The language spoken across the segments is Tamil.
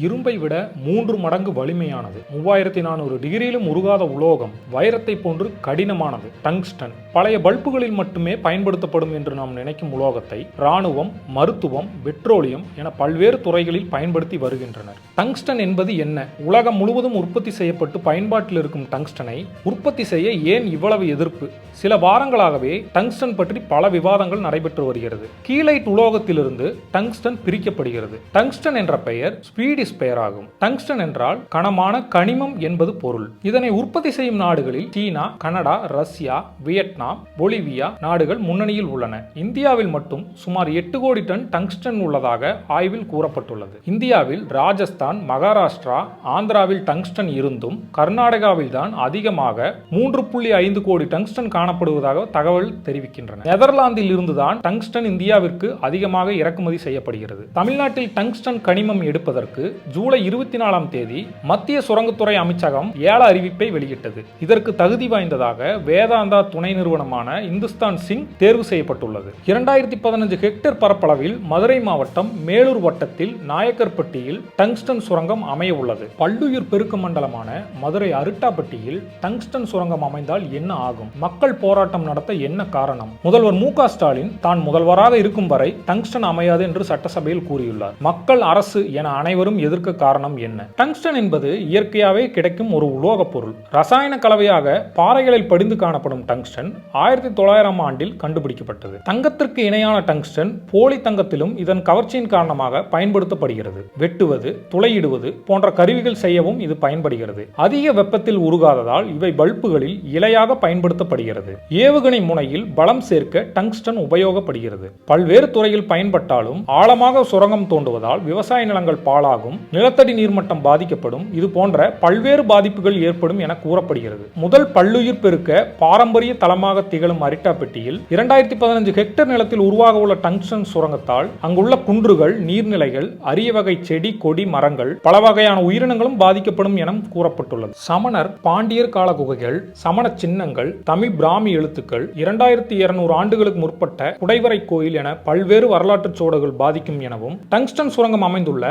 இரும்பை விட மூன்று மடங்கு வலிமையானது. மூவாயிரத்தி நானூறு டிகிரியிலும் உருகாத உலோகம் வைரத்தை போன்று கடினமானது. டங்ஸ்டன். பழைய பல்புகளில் மட்டுமே பயன்படுத்தப்படும் என்று நாம் நினைக்கும் உலோகத்தை இராணுவம் மருத்துவம் பெட்ரோலியம் என பல்வேறு துறைகளில் பயன்படுத்தி வருகின்றனர். டங்ஸ்டன் என்பது என்ன? உலகம் முழுவதும் உற்பத்தி செய்யப்பட்டு பயன்பாட்டில் இருக்கும் டங்ஸ்டனை உற்பத்தி செய்ய ஏன் இவ்வளவு எதிர்ப்பு? சில வாரங்களாகவே டங்ஸ்டன் பற்றி பல விவாதங்கள் நடைபெற்று வருகிறது. கீழைட் உலோகத்திலிருந்து டங்ஸ்டன் பிரிக்கப்படுகிறது. டங்ஸ்டன் என்ற பெயர் ஸ்வீடிஷ் பெயராகும் டங்ஸ்டன் என்றால் கனமான கனிமம் என்பது பொருள். இதனை உற்பத்தி செய்யும் நாடுகளில் China Canada Russia Vietnam Bolivia நாடுகள் முன்னணியில் உள்ளன. இந்தியாவில் மட்டும் சுமார் எட்டு கோடி டன் டங்ஸ்டன் உள்ளதாக ஆய்வில் கூறப்பட்டுள்ளது. இந்தியாவில் ராஜஸ்தான் மகாராஷ்டிரா ஆந்திராவில் டங்ஸ்டன் இருந்தும் கர்நாடகாவில் தான் அதிகமாக மூன்று புள்ளி ஐந்து கோடி டங்ஸ்டன் காணப்படுவதாக தகவல் தெரிவிக்கின்றன. நெதர்லாந்தில் இருந்துதான் டங்ஸ்டன் இந்தியாவிற்கு அதிகமாக இறக்குமதி செய்யப்படுகிறது. தமிழ்நாட்டில் டங்ஸ்டன் கனிமம் எடுப்பதற்கு ஜூலை இருபத்தி நாலாம் தேதி மத்திய சுரங்கத்துறை அமைச்சகம் ஏல அறிவிப்பை வெளியிட்டது. இதற்கு தகுதி வாய்ந்ததாக வேதாந்தா துணை நிறுவனமான இந்துஸ்தான் சிங் தேர்வு செய்யப்பட்டுள்ளது. இரண்டாயிரத்தி பதினஞ்சு ஹெக்டேர் பரப்பளவில் மதுரை மாவட்டம் மேலூர் வட்டத்தில் நாயக்கர்பட்டியில் டங்ஸ்டன் சுரங்கம் அமைய உள்ளது பல்லுயிர் பெருக்க மண்டலமான மதுரை அருட்டாப்பட்டியில் டங்ஸ்டன் சுரங்கம் அமைந்தால் என்ன ஆகும்? மக்கள் போராட்டம் நடத்த என்ன காரணம்? முதல்வர் மு ஸ்டாலின் தான் முதல்வராக இருக்கும் வரை டங்ஸ்டன் அமையாது என்று சட்டசபையில் கூறியுள்ளார். மக்கள் அரசு என அனைவரும் எதிர்க்க காரணம் என்ன? டங்ஸ்டன் என்பது இயற்கையாகவே கிடைக்கும் ஒரு உலோகப் பொருள். ரசாயன கலவையாக பாறைகளில் படிந்து காணப்படும் டங்ஸ்டன் ஆயிரத்தி தொள்ளாயிரம் ஆண்டில் கண்டுபிடிக்கப்பட்டது. தங்கத்திற்கு இணையான டங்ஸ்டன் போலி தங்கத்திலும் இதன் கவர்ச்சியின் காரணமாக பயன்படுத்தப்படுகிறது. வெட்டுவது துளையிடுவது போன்ற கருவிகள் செய்யவும் இது பயன்படுகிறது. அதிக வெப்பத்தில் உருகாததால் இவை பல்புகளில் இலையாக பயன்படுத்தப்படுகிறது. ஏவுகணை முனையில் பலம் சேர்க்க டங்ஸ்டன் உபயோகப்படுகிறது. பல்வேறு துறையில் பயன்பட்டாலும் ஆழமாக சுரங்கம் தோண்டுவதால் விவசாய நிலங்கள் பாழாகும். நிலத்தடி நீர்மட்டம் பாதிக்கப்படும் இது போன்ற பல்வேறு பாதிப்புகள் ஏற்படும் என கூறப்படுகிறது. முதல் பல்லுயிர் பெருக்க பாரம்பரிய தளமாக திகழும் அரிட்டாப்பெட்டியில் இரண்டாயிரத்தி பதினஞ்சு ஹெக்டேர் நிலத்தில் உருவாக உள்ள டங்ஸ்டன் சுரங்கத்தால் அங்குள்ள குன்றுகள் நீர்நிலைகள் அரிய வகை செடி கொடி மரங்கள் பல வகையான உயிரினங்களும் பாதிக்கப்படும் என கூறப்பட்டுள்ளது. சமணர் பாண்டியர் கால குகைகள் சமண சின்னங்கள் தமிழ் பிராமி எழுத்துக்கள் இரண்டாயிரத்தி இருநூறு ஆண்டுகளுக்கு முற்பட்ட குடைவரை கோயில் என பல்வேறு வரலாற்று சோடுகள் பாதிக்கும் எனவும் டங்ஸ்டன் சுரங்கம் அமைந்துள்ள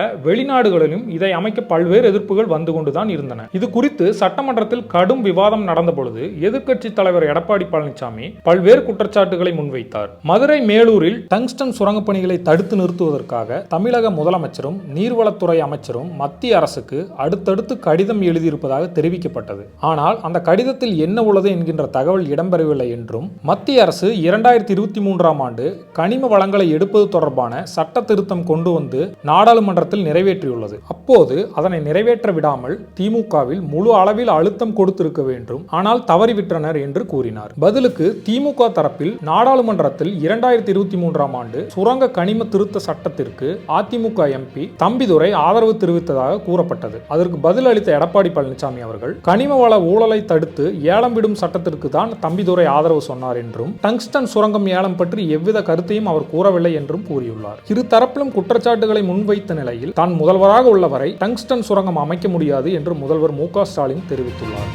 வெளிநாடுகளிலும் இதை அமைக்க பல்வேறு எதிர்ப்புகள் வந்து கொண்டுதான் இருந்தன. இது குறித்து சட்டமன்றத்தில் கடும் விவாதம் நடந்த பொழுது எதிர்க்கட்சி தலைவர் எடப்பாடி பழனிசாமி பல்வேறு குற்றச்சாட்டுகளை முன்வைத்தார். மதுரை மேலூரில் டங்ஸ்டன் சுரங்கப் பணிகளை தடுத்து நிறுத்துவதற்காக தமிழக முதலமைச்சரும் நீர்வளத்துறை அமைச்சரும் மத்திய அரசுக்கு அடுத்தடுத்து கடிதம் எழுதியிருப்பதாக தெரிவிக்கப்பட்டது. ஆனால் அந்த கடிதத்தில் என்ன உள்ளது என்கின்ற தகவல் இடம்பெறவில்லை என்றும் மத்திய அரசு இரண்டாயிரத்தி இருபத்தி மூன்றாம் ஆண்டு கனிம வளங்களை எடுப்பது தொடர்பான சட்ட திருத்தம் கொண்டு வந்து நாடாளுமன்றத்தில் நிறைவேற்றியுள்ளது. அப்போது அதனை நிறைவேற்ற விடாமல் திமுகவில் முழு அளவில் அழுத்தம் கொடுத்திருக்க வேண்டும். ஆனால் தவறிவிட்டனர் என்று கூறினார். பதிலுக்கு திமுக தரப்பில் நாடாளுமன்றத்தில் இரண்டாயிரத்தி இருபத்தி மூன்றாம் ஆண்டு சுரங்க கனிம திருத்த சட்டத்திற்கு அதிமுக எம்பி தம்பிதுரை ஆதரவு தெரிவித்ததாக கூறப்பட்டது. அதற்கு பதில் அளித்த எடப்பாடி பழனிசாமி அவர்கள் கனிம வள ஊழலை தடுத்து ஏலம் விடும் சட்டத்திற்கு தான் தம்பிதுரை ஆதரவு சொன்னார் என்றும் டங்ஸ்டன் சுரங்கம் ஏலம் பற்றி எவ்வித கருத்தையும் அவர் கூறவில்லை என்றும் கூறியுள்ளார். இரு தரப்பிலும் குற்றச்சாட்டுகளை முன்வைத்த நிலையில் தான் முதல்வர் முதல்வராக உள்ளவரை டங்ஸ்டன் சுரங்கம் அமைக்க முடியாது என்று முதல்வர் மு க ஸ்டாலின் தெரிவித்துள்ளார்.